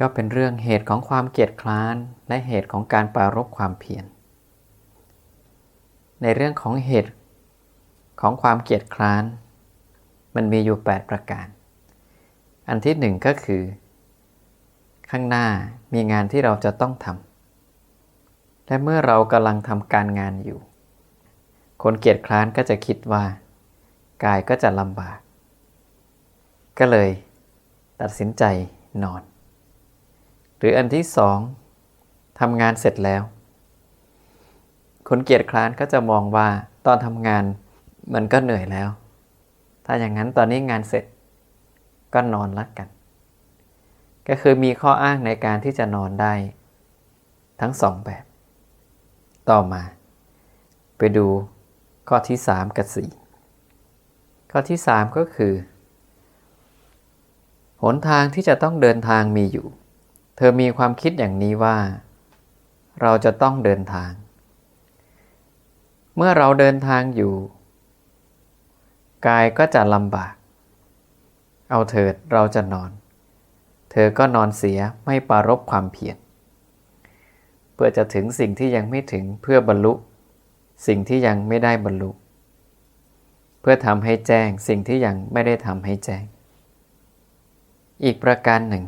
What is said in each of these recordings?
ก็เป็นเรื่องเหตุของความเกียจคร้านและเหตุของการปรารบความเพียร ในเรื่องของเหตุของความเกียจคร้าน มันมีอยู่ 8 ประการ อันที่หนึ่งก็คือ ข้างหน้ามีงานที่เราจะต้องทำ และเมื่อเรากำลังทำการงานอยู่ คนเกียจคร้านก็จะคิดว่า กายก็จะลำบาก ก็เลย ตัดสินใจนอน หรืออันที่สองทำงานเสร็จแล้ว คนเกียจคร้านก็จะมองว่าตอนทำงานมันก็เหนื่อยแล้ว ถ้าอย่างนั้นตอนนี้งานเสร็จก็นอนละกัน ก็คือมีข้ออ้างในการที่จะนอนได้ ทั้งสองแบบ ต่อมา ไปดูข้อที่ 3 กับ 4 ข้อที่ 3 ก็คือ หนทางที่จะต้องเดินทางมีอยู่ เธอมีความคิดอย่างนี้ว่า เราจะต้องเดินทาง เมื่อเราเดินทางอยู่ กายก็จะลำบาก เอาเถิดเราจะนอน เธอก็นอนเสียไม่ปารบความเพียรเพื่อจะถึงสิ่งที่ยังไม่ถึงเพื่อบรรลุ สิ่งที่ยังไม่ได้บรรลุ เพื่อทำให้แจ้งสิ่งที่ยังไม่ได้ทำให้แจ้ง อีกประการหนึ่ง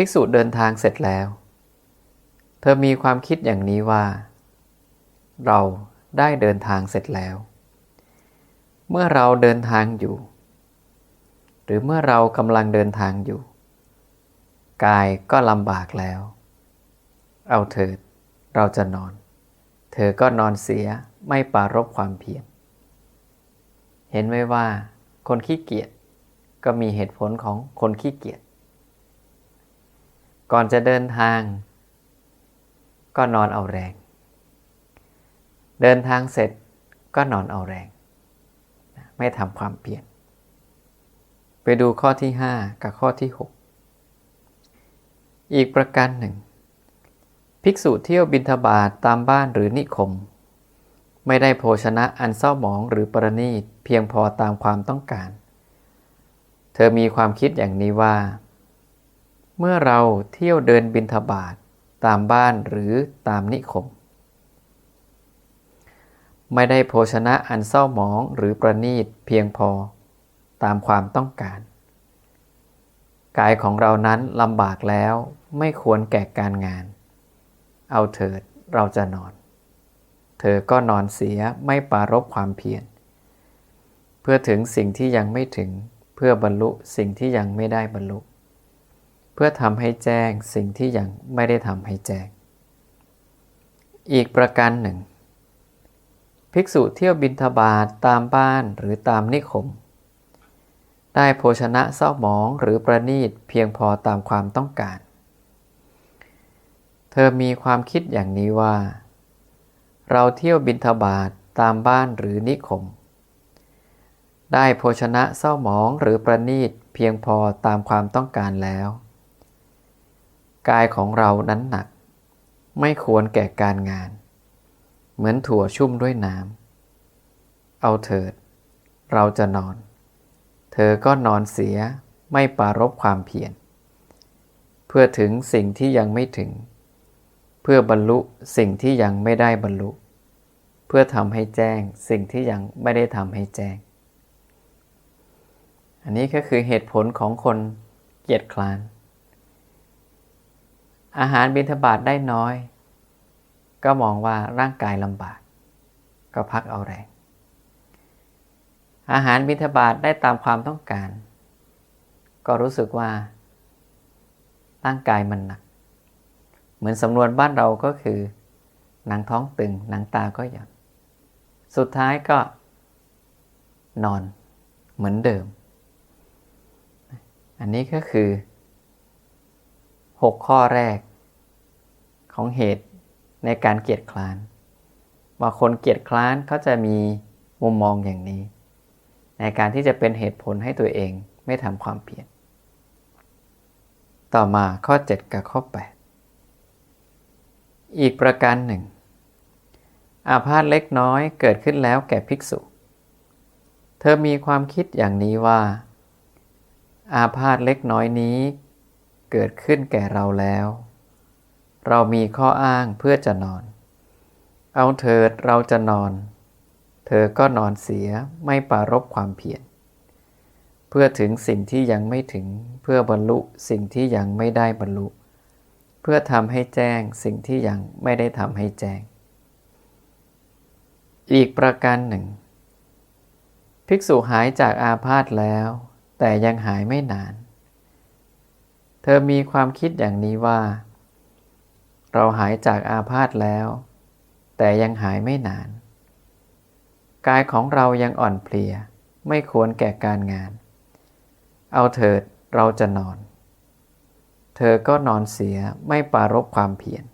ภิกษุเดินทางเสร็จแล้ว เธอมีความคิดอย่างนี้ว่า เราได้เดินทางเสร็จแล้ว เมื่อเราเดินทางอยู่ หรือเมื่อเรากำลังเดินทางอยู่ กายก็ลำบากแล้ว เอาเถิด เราจะนอน เธอก็นอนเสียไม่ปารบความเพียรเห็นไหมว่า คนขี้เกียจก็มีเหตุผลของคนขี้เกียจ ก่อนจะเดินทาง ก็นอนเอาแรง เดินทางเสร็จก็นอนเอาแรง ไม่ทำความเปลี่ยน ไปดูข้อที่ 5 กับข้อที่ 6 อีกประการหนึ่ง ภิกษุเที่ยวบินทบาทตามบ้านหรือนิคม ไม่ได้โภชนะอันเศร้าหมองหรือประณีตเพียงพอตามความต้องการ เธอมีความคิดอย่างนี้ว่า เมื่อเราเที่ยวเดินบินทบาทตามบ้านหรือตามนิคม ไม่ได้โภชนะอันเศร้าหมองหรือประณีตเพียงพอตามความต้องการ กายของเรานั้นลำบากแล้วไม่ควรแก่การงาน เอาเถิดเราจะนอน เธอก็นอนเสียไม่ปารบความเพียร เพื่อถึงสิ่งที่ยังไม่ถึงเพื่อบรรลุสิ่งที่ยังไม่ได้บรรลุ พื่อทำให้แจ้งสิ่งที่ยังไม่ได้ทำให้แจ้ง อีกประการหนึ่ง ภิกษุเที่ยวบินทบาทตามบ้านหรือตามนิคม ได้โภชนะเศร้าหมองหรือประนีตเพียงพอตามความต้องการ เธอมีความคิดอย่างนี้ว่า เราเที่ยวบินทบาทตามบ้านหรือนิคม ได้โภชนะเศร้าหมองหรือประนีตเพียงพอตามความต้องการแล้ว กายของเรานั้นหนัก ไม่ควรแก่การงาน เหมือนถั่วชุ่มด้วยน้ำเอาเถิด เราจะนอน เธอก็นอนเสียไม่ปารบความเพียรเพื่อถึงสิ่งที่ยังไม่ถึง เพื่อบรรลุสิ่งที่ยังไม่ได้บรรลุ เพื่อทำให้แจ้งสิ่งที่ยังไม่ได้ทำให้แจ้ง อันนี้ก็คือเหตุผลของคนเกียจคลาน อาหารบิณฑบาตได้น้อย ก็มองว่าร่างกายลำบาก ก็พักเอาแรง อาหารบิณฑบาตได้ตามความต้องการ ก็รู้สึกว่า ร่างกายมันหนัก เหมือนสำนวนบ้านเราก็คือหนังท้องตึงหนังตาก็หย่อนสุดท้ายก็นอนเหมือนเดิม อันนี้ก็คือ 6 ข้อแรก ของเหตุในการเกียดคลานว่าคนเกียดคลานเขาจะมีมุมมองอย่างนี้ ในการที่จะเป็นเหตุผลให้ตัวเองไม่ทำความเปลี่ยนต่อมาข้อ 7 กับข้อ 8 อีกประการหนึ่ง อาพาธเล็กน้อยเกิดขึ้นแล้วแก่ภิกษุ เธอมีความคิดอย่างนี้ว่า อาพาธเล็กน้อยนี้เกิดขึ้นแก่เราแล้ว เรามีข้ออ้างเพื่อจะนอน เอาเถิดเราจะนอน เธอก็นอนเสียไม่ปรารบความเพียรเพื่อถึงสิ่งที่ยังไม่ถึงเพื่อบรรลุสิ่งที่ยังไม่ได้บรรลุ เพื่อทำให้แจ้งสิ่งที่ยังไม่ได้ทำให้แจ้ง อีกประการหนึ่ง ภิกษุหายจากอาพาธแล้ว แต่ยังหายไม่นาน เธอมีความคิดอย่างนี้ว่า เราหายจากอาพาธแล้ว แต่ยังหายไม่นาน กายของเรายังอ่อนเพลีย ไม่ควรแก่การงาน เอาเถิดเราจะนอน เธอก็นอนเสียไม่ปรารบความเพียร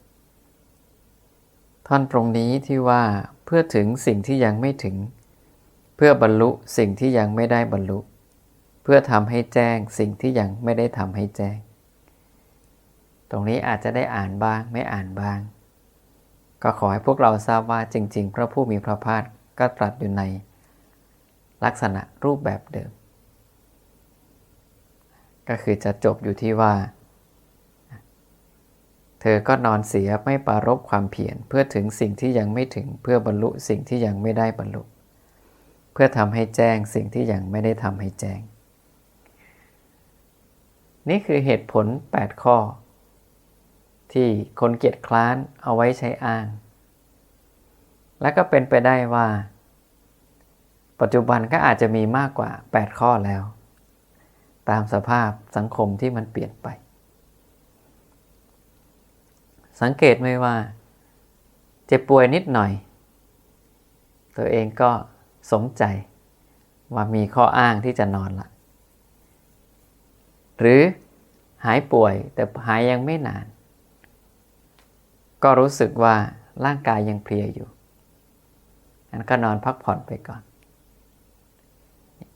ท่อนตรงนี้ที่ว่าเพื่อถึงสิ่งที่ยังไม่ถึง เพื่อบรรลุสิ่งที่ยังไม่ได้บรรลุ เพื่อทำให้แจ้งสิ่งที่ยังไม่ได้ทำให้แจ้ง รงนี้อาจจะได้อ่านบ้างไม่อ่านบ้าง ก็ขอให้พวกเราทราบว่าจริง ๆ พระผู้มีพระภาคก็ตรัสอยู่ใน ลักษณะรูปแบบเดิม ก็คือจะจบอยู่ที่ว่า เธอก็นอนเสียไม่ปรารบความเพียรเพื่อถึงสิ่งที่ยังไม่ถึงเพื่อบรรลุสิ่งที่ยังไม่ได้บรรลุ เพื่อทำให้แจ้งสิ่งที่ยังไม่ได้ทำให้แจ้ง นี่คือเหตุผล 8 ข้อ ที่คนเกียจคร้านเอาไว้ใช้อ้าง และก็เป็นไปได้ว่า ปัจจุบันก็อาจจะมีมากกว่า 8 ข้อแล้ว ตามสภาพสังคมที่มันเปลี่ยนไป สังเกตไหมว่า เจ็บป่วยนิดหน่อย ตัวเองก็สมใจว่ามีข้ออ้างที่จะนอนละ หรือหายป่วยแต่หายยังไม่นาน ก็รู้สึกว่าร่างกายยังเพลียอยู่งั้นก็นอนพักผ่อนไปก่อน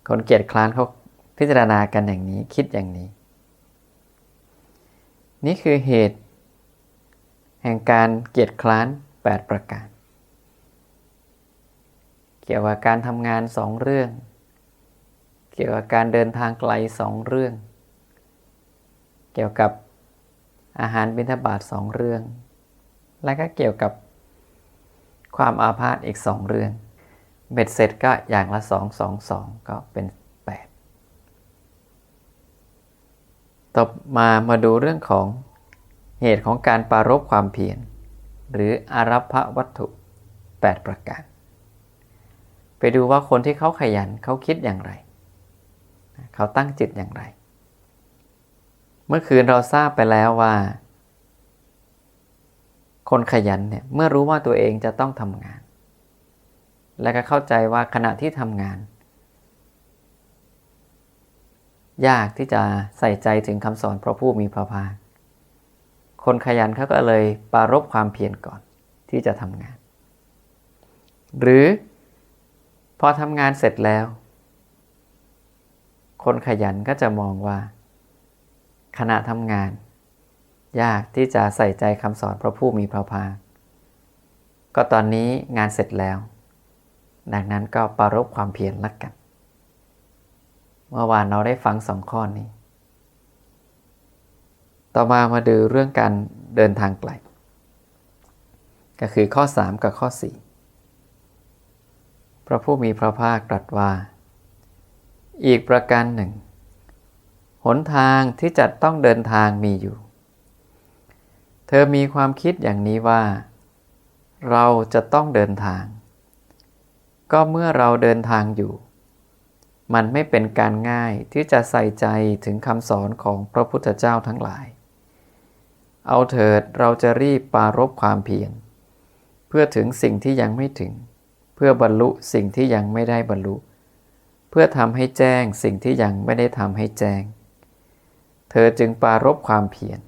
คนเกียจคร้านเขาพิจารณากันอย่างนี้คิดอย่างนี้ นี่คือเหตุ แห่งการเกียจคร้าน 8 ประการ เกี่ยวกับการทำงานสองเรื่อง เกี่ยวกับการเดินทางไกลสองเรื่อง เกี่ยวกับอาหารบิณฑบาตสองเรื่อง และก็เกี่ยวกับความอาพาธอีกสองเรื่อง เบ็ดเสร็จก็อย่างละสองสองสองก็เป็นแปดต่อมามาดูเรื่องของเหตุของการปารบความเพียรหรืออารัพวัตถุ 8 ประการ ไปดูว่าคนที่เขาขยันเขาคิดอย่างไร เขาตั้งจิตอย่างไร เมื่อคืนเราทราบไปแล้วว่า คนขยันเนี่ยเมื่อรู้ว่าตัวเองจะต้องทำงาน และก็เข้าใจว่าขณะที่ทำงาน ยากที่จะใส่ใจถึงคำสอนพระผู้มีพระภาค คนขยันเขาก็เลยปารบความเพียรก่อนที่จะทำงาน หรือพอทำงานเสร็จแล้ว คนขยันก็จะมองว่า ขณะทำงาน ยากที่จะใส่ใจคำสอนพระผู้มีพระภาค ก็ตอนนี้งานเสร็จแล้ว ดังนั้นก็ปรารบความเพียรละกัน เมื่อวานเราได้ฟังสองข้อนี้ ต่อมามาดูเรื่องการเดินทางไกล ก็คือข้อ 3 กับข้อ 4 พระผู้มีพระภาคตรัสว่า อีกประการหนึ่ง หนทางที่จะต้องเดินทางมีอยู่ เธอมีความคิดอย่างนี้ว่า เราจะต้องเดินทาง ก็เมื่อเราเดินทางอยู่ มันไม่เป็นการง่ายที่จะใส่ใจถึงคำสอนของพระพุทธเจ้าทั้งหลาย เอาเถิดเราจะรีบปารบความเพียรเพื่อถึงสิ่งที่ยังไม่ถึง เพื่อบรรลุสิ่งที่ยังไม่ได้บรรลุ เพื่อทำให้แจ้งสิ่งที่ยังไม่ได้ทำให้แจ้ง เธอจึงปารบความเพียร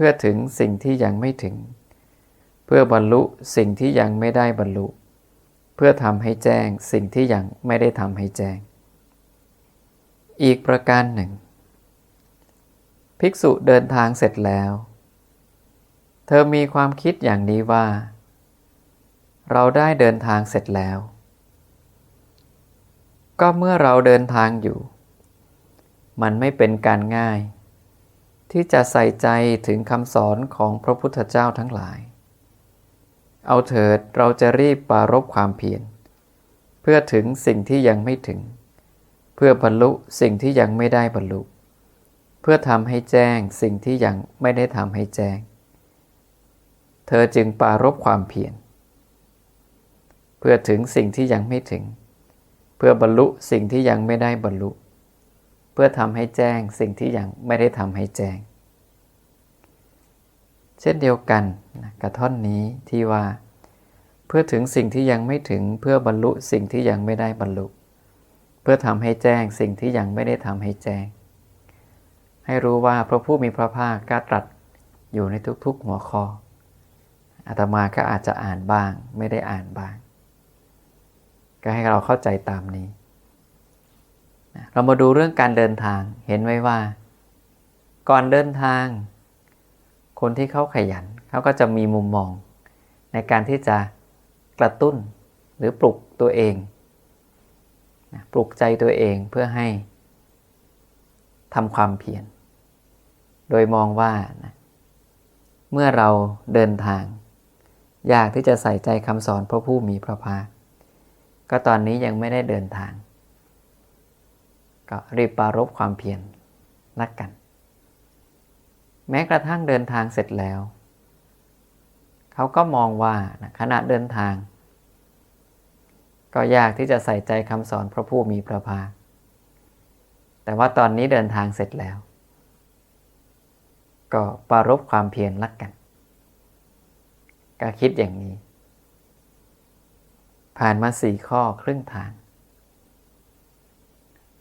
พื่อถึงสิ่งที่ยังไม่ถึง เพื่อบรรลุสิ่งที่ยังไม่ได้บรรลุ เพื่อทำให้แจ้งสิ่งที่ยังไม่ได้ทำให้แจ้ง อีกประการหนึ่ง ภิกษุเดินทางเสร็จแล้ว เธอมีความคิดอย่างนี้ว่า เราได้เดินทางเสร็จแล้ว ก็เมื่อเราเดินทางอยู่ มันไม่เป็นการง่าย ที่จะใส่ใจถึงคำสอนของพระพุทธเจ้าทั้งหลาย เอาเถิดเราจะรีบปารบความเพียรเพื่อถึงสิ่งที่ยังไม่ถึง เพื่อบรรลุสิ่งที่ยังไม่ได้บรรลุ เพื่อทำให้แจ้งสิ่งที่ยังไม่ได้ทำให้แจ้ง เธอจึงปารบความเพียรเพื่อถึงสิ่งที่ยังไม่ถึง เพื่อบรรลุสิ่งที่ยังไม่ได้บรรลุเพื่อทำให้แจ้งสิ่งที่ยังไม่ได้ทำให้แจ้ง เช่นเดียวกันกับท่อนนี้ที่ว่า เพื่อถึงสิ่งที่ยังไม่ถึงเพื่อบรรลุสิ่งที่ยังไม่ได้บรรลุ เพื่อทำให้แจ้งสิ่งที่ยังไม่ได้ทำให้แจ้ง ให้รู้ว่าพระผู้มีพระภาคก็ตรัสอยู่ในทุกๆหัวข้ออาตมาก็อาจจะอ่านบ้าง ไม่ได้อ่านบ้าง ก็ให้เราเข้าใจตามนี้ เรามาดูเรื่องการเดินทางเห็นไว้ว่า ก่อนเดินทาง คนที่เขาขยันเขาก็จะมีมุมมอง ในการที่จะกระตุ้นหรือปลุกตัวเอง ปลุกใจตัวเองเพื่อให้ทำความเพียรโดยมองว่านะเมื่อเราเดินทางอยากที่จะใส่ใจคำสอนพระผู้มีพระภาคก็ตอนนี้ยังไม่ได้เดินทาง ก็รีบปารบความเพียรนักกัน แม้กระทั่งเดินทางเสร็จแล้ว เขาก็มองว่านะขณะเดินทาง ก็ยากที่จะใส่ใจคำสอนพระผู้มีพระภาค แต่ว่าตอนนี้เดินทางเสร็จแล้ว ก็ปารบความเพียรรักกัน ก็คิดอย่างนี้ ผ่านมาสี่ข้อครึ่งทาง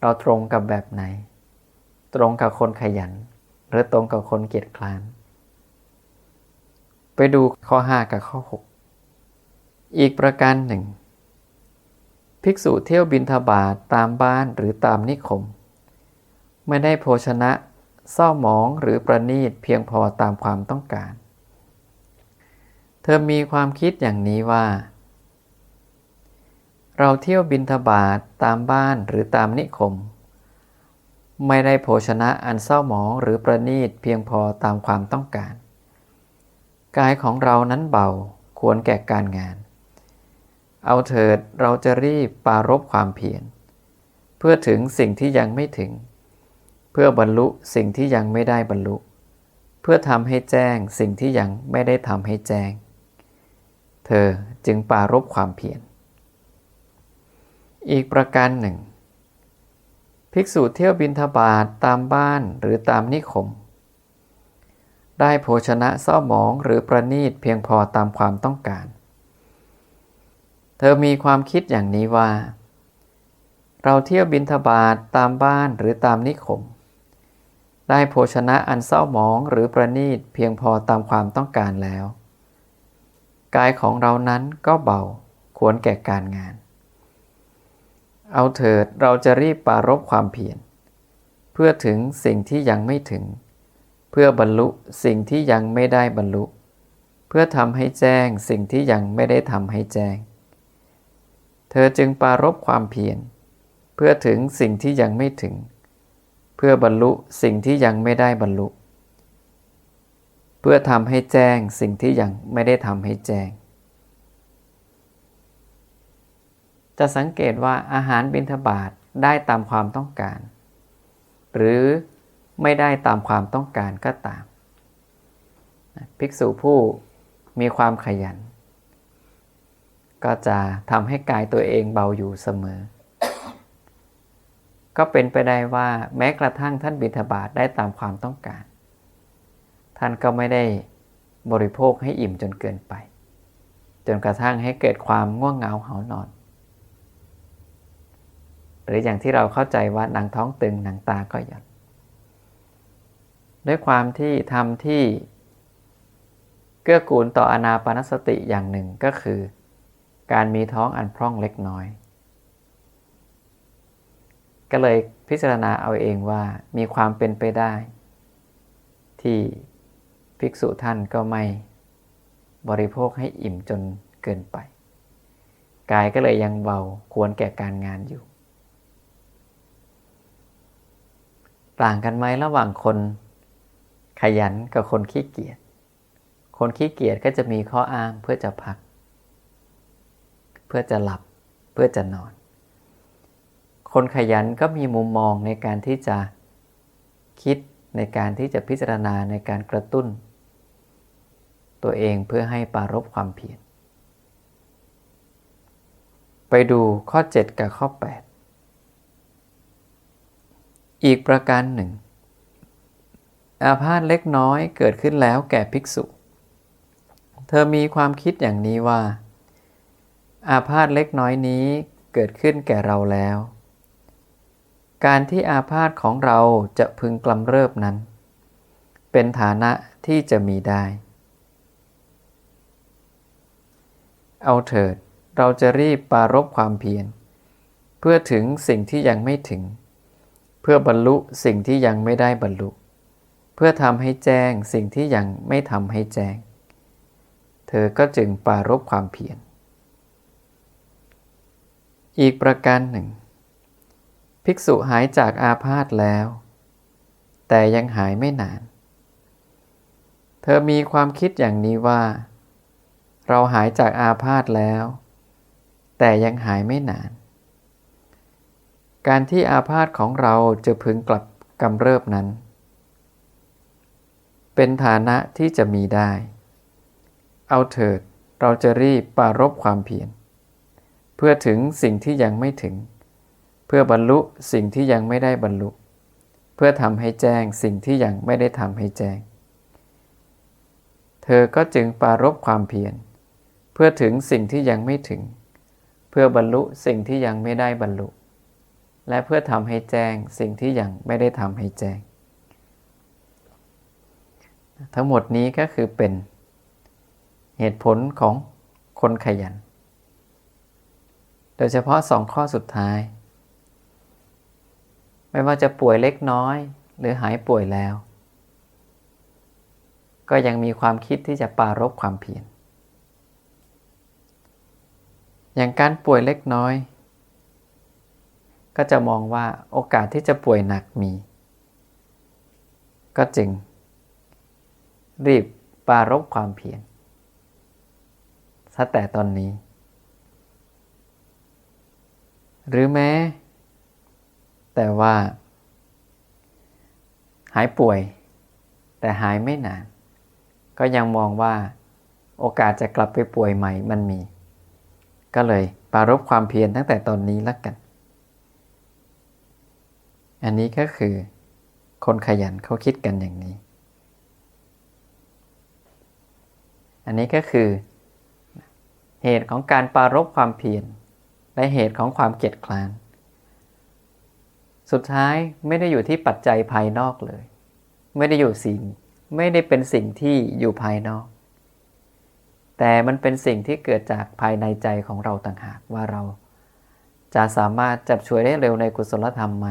เราตรงกับแบบไหน ตรงกับคนขยัน หรือตรงกับคนเกียจคร้าน ไปดูข้อ 5 กับข้อ 6 อีกประการหนึ่ง ภิกษุเที่ยวบินทบาทตามบ้านหรือตามนิคม ไม่ได้โภชนะเศร้าหมองหรือประนีตเพียงพอตามความต้องการ เธอมีความคิดอย่างนี้ว่า เราเที่ยวบินทบาทตามบ้านหรือตามนิคม ไม่ได้โภชนะอันเศร้าหมองหรือประนีตเพียงพอตามความต้องการ กายของเรานั้นเบาควรแก่การงาน เอาเถิดเราจะรีบปารบความเพียรเพื่อถึงสิ่งที่ยังไม่ถึง เพื่อบรรลุสิ่งที่ยังไม่ได้บรรลุ เพื่อทำให้แจ้งสิ่งที่ยังไม่ได้ทำให้แจ้ง เธอจึงปารบความเพียร อีกประการหนึ่ง ภิกษุเที่ยวบินทบาทตามบ้านหรือตามนิคม ได้โภชนะเศร้าหมองหรือประนีตเพียงพอตามความต้องการ เธอมีความคิดอย่างนี้ว่า เราเที่ยวบินทบาทตามบ้านหรือตามนิคม ได้โภชนะอันเศร้าหมองหรือประนีตเพียงพอตามความต้องการแล้ว กายของเรานั้นก็เบาควรแก่การงาน เอาเถิดเราจะรีบปารบความเพียรเพื่อถึงสิ่งที่ยังไม่ถึง เพื่อบรรลุสิ่งที่ยังไม่ได้บรรลุ เพื่อทำให้แจ้งสิ่งที่ยังไม่ได้ทำให้แจ้ง เธอจึงปารบความเพียรเพื่อถึงสิ่งที่ยังไม่ถึง เพื่อบรรลุสิ่งที่ยังไม่ได้บรรลุ เพื่อทำให้แจ้งสิ่งที่ยังไม่ได้ทำให้แจ้ง จะสังเกตว่าอาหารบิณฑบาตได้ตามความต้องการ หรือไม่ได้ตามความต้องการก็ตาม ภิกษุผู้มีความขยัน ก็จะทำให้กายตัวเองเบาอยู่เสมอ ก็เป็นไปได้ว่าแม้กระทั่งท่านบิณฑบาตได้ตามความต้องการ ท่านก็ไม่ได้บริโภคให้อิ่มจนเกินไป จนกระทั่งให้เกิดความง่วงเหงาเหานอน หรืออย่างที่เราเข้าใจว่าหนังท้องตึงหนังตาก็หย่อนด้วยความที่ทำที่เกื้อกูลต่ออนาปนสติอย่างหนึ่งก็คือ การมีท้องอันพร่องเล็กน้อย ก็เลยพิจารณาเอาเองว่ามีความเป็นไปได้ ที่ภิกษุท่านก็ไม่บริโภคให้อิ่มจนเกินไป กายก็เลยยังเบาควรแก่การงานอยู่ ต่างกันไหมระหว่างคนขยันกับคนขี้เกียจ คนขี้เกียจก็จะมีข้ออ้างเพื่อจะพัก เพื่อจะหลับ เพื่อจะนอน คนขยันก็มีมุมมองในการที่จะคิดในการที่จะพิจารณาในการกระตุ้น ตัวเองเพื่อให้ปารบความเพียร ไปดูข้อ 7 กับข้อ 8 อีกประการหนึ่ง อาพาธเล็กน้อยเกิดขึ้นแล้วแก่ภิกษุ เธอมีความคิดอย่างนี้ว่า อาพาธเล็กน้อยนี้เกิดขึ้นแก่เราแล้ว การที่อาพาธของเราจะพึงกลำเริบนั้น เป็นฐานะที่จะมีได้ เอาเถิดเราจะรีบปารบความเพียรเพื่อถึงสิ่งที่ยังไม่ถึง พื่อบรรลุสิ่งที่ยังไม่ได้บรรลุ เพื่อทำให้แจ้งสิ่งที่ยังไม่ทำให้แจ้ง เธอก็จึงปารบความเพียรอีกประการหนึ่ง ภิกษุหายจากอาพาธแล้ว แต่ยังหายไม่นาน เธอมีความคิดอย่างนี้ว่า เราหายจากอาพาธแล้ว แต่ยังหายไม่นาน การที่อาพาธของเราจะพึงกลับกำเริบนั้น เป็นฐานะที่จะมีได้ เอาเถิดเราจะรีบปารบความเพียรเพื่อถึงสิ่งที่ยังไม่ถึง เพื่อบรรลุสิ่งที่ยังไม่ได้บรรลุ เพื่อทำให้แจ้งสิ่งที่ยังไม่ได้ทำให้แจ้ง เธอก็จึงปารบความเพียรเพื่อถึงสิ่งที่ยังไม่ถึง เพื่อบรรลุสิ่งที่ยังไม่ได้บรรลุ และเพื่อทำให้แจ้งสิ่งที่ยังไม่ได้ทำให้แจ้ง ทั้งหมดนี้ก็คือเป็นเหตุผลของคนขยัน โดยเฉพาะสองข้อสุดท้าย ไม่ว่าจะป่วยเล็กน้อย หรือหายป่วยแล้ว ก็ยังมีความคิดที่จะปารบความเพียรอย่างการป่วยเล็กน้อย ก็จะมองว่าโอกาสที่จะป่วยหนักมี ก็จึง รีบปารบความเพียรซะแต่ตอนนี้ หรือแม้ แต่ว่า หายป่วย แต่หายไม่นาน ก็ยังมองว่า โอกาสจะกลับไปป่วยใหม่มันมี ก็เลยปารบความเพียรตั้งแต่ตอนนี้ละกัน อันนี้ก็คือ คนขยันเขาคิดกันอย่างนี้ อันนี้ก็คือ เหตุของการปารบความเพียรและเหตุของความเกียจคร้าน สุดท้ายไม่ได้อยู่ที่ปัจจัยภายนอกเลย ไม่ได้อยู่สิ่ง ไม่ได้เป็นสิ่งที่อยู่ภายนอก แต่มันเป็นสิ่งที่เกิดจากภายในใจของเราต่างหากว่าเราจะสามารถจับช่วยได้เร็วในกุศลธรรมไหม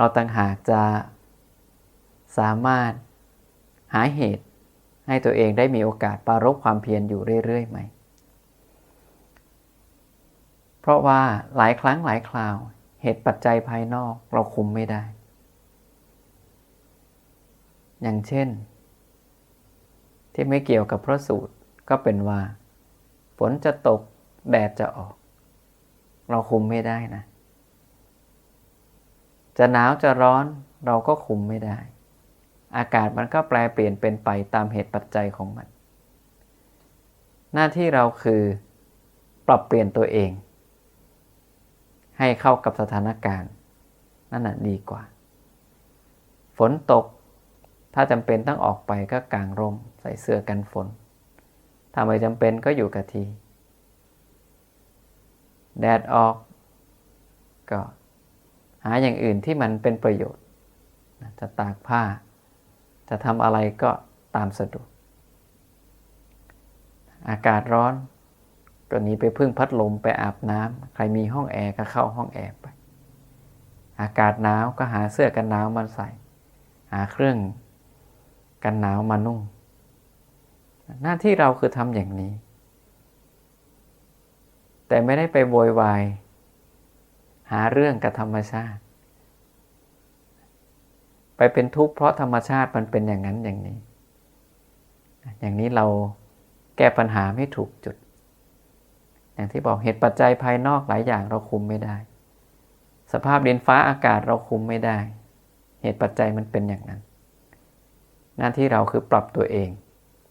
เราต่างหากจะสามารถหาเหตุให้ตัวเองได้มีโอกาสปรารบความเพียรอยู่เรื่อยๆไหม เพราะว่าหลายครั้งหลายคราว เหตุปัจจัยภายนอกเราคุมไม่ได้ อย่างเช่น ที่ไม่เกี่ยวกับพระสูตรก็เป็นว่าฝนจะตกแดดจะออก เราคุมไม่ได้นะ จะหนาวจะร้อนเราก็คุมไม่ได้ อากาศมันก็แปลเปลี่ยนเป็นไปตามเหตุปัจจัยของมัน หน้าที่เราคือปรับเปลี่ยนตัวเอง ให้เข้ากับสถานการณ์นั่นน่ะดีกว่า ฝนตก ถ้าจำเป็นต้องออกไปก็กางร่มใส่เสื้อกันฝน ถ้าไม่จำเป็นก็อยู่กับที แดดออกก็าอย่างอื่นที่มันเป็นประโยชน์ จะตากผ้า จะทำอะไรก็ตามสะดวก อากาศร้อนก็หนีไปพึ่งพัดลมไปอาบน้ำใครมีห้องแอร์ก็เข้าห้องแอร์ไป อากาศหนาวก็หาเสื้อกันหนาวมาใส่ หาเครื่องกันหนาวมานุ่ง หน้าที่เราคือทำอย่างนี้ แต่ไม่ได้ไปโวยวาย หาเรื่องกับธรรมชาติ ไปเป็นทุกข์เพราะธรรมชาติมันเป็นอย่างนั้นอย่างนี้ อย่างนี้เราแก้ปัญหาไม่ถูกจุด อย่างที่บอกเหตุปัจจัยภายนอกหลายอย่างเราคุมไม่ได้ สภาพดินฟ้าอากาศเราคุมไม่ได้ เหตุปัจจัยมันเป็นอย่างนั้น หน้าที่เราคือปรับตัวเอง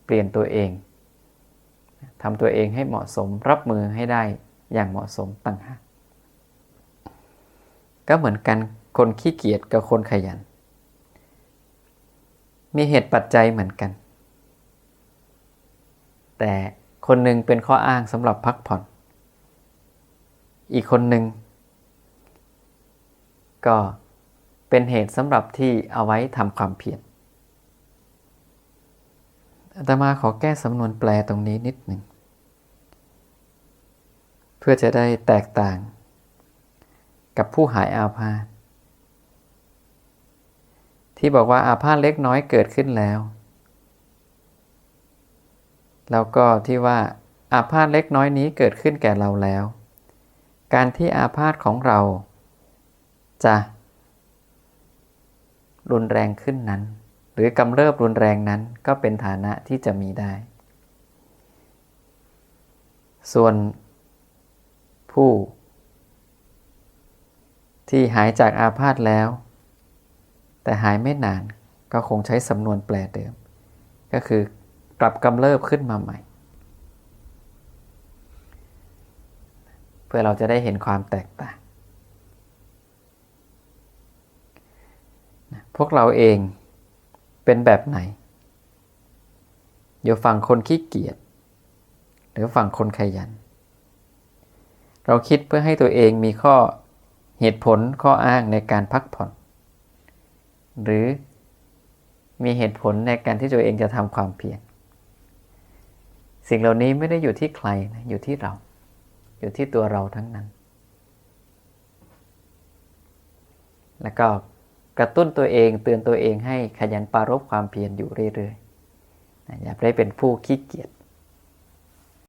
เปลี่ยนตัวเองทำตัวเองให้เหมาะสมรับมือให้ได้อย่างเหมาะสมต่างหาก ก็เหมือนกันคนขี้เกียจกับคนขยัน มีเหตุปัจจัยเหมือนกัน แต่คนหนึ่งเป็นข้ออ้างสำหรับพักผ่อน อีกคนหนึ่งก็เป็นเหตุสำหรับที่เอาไว้ทำความเพียรอาตมาขอแก้สำนวนแปลตรงนี้นิดหนึ่ง เพื่อจะได้แตกต่าง กับผู้หายอาพาธที่บอกว่าอาพาธเล็กน้อยเกิดขึ้นแล้ว แล้วก็ที่ว่าอาพาธเล็กน้อยนี้เกิดขึ้นแก่เราแล้ว การที่อาพาธของเรา จะ รุนแรงขึ้นนั้น หรือกำเริบรุนแรงนั้นก็เป็นฐานะที่จะมีได้ ส่วนผู้ ที่หายจากอาพาธแล้ว แต่หายไม่นานก็คงใช้สำนวนแปลเดิม ก็คือกลับกำเริบขึ้นมาใหม่ เพื่อเราจะได้เห็นความแตกต่าง พวกเราเองเป็นแบบไหน อยู่ฝั่งคนขี้เกียจหรือฝั่งคนขยัน เราคิดเพื่อให้ตัวเองมีข้อ เหตุผลข้ออ้างในการพักผ่อน หรือมีเหตุผลในการที่ตัวเองจะทำความเพียรสิ่งเหล่านี้ไม่ได้อยู่ที่ใครนะอยู่ที่เรา อยู่ที่ตัวเราทั้งนั้น แล้วก็กระตุ้นตัวเองเตือนตัวเองให้ขยันปรารบความเพียรอยู่เรื่อยๆอย่าได้เป็นผู้ขี้เกียจ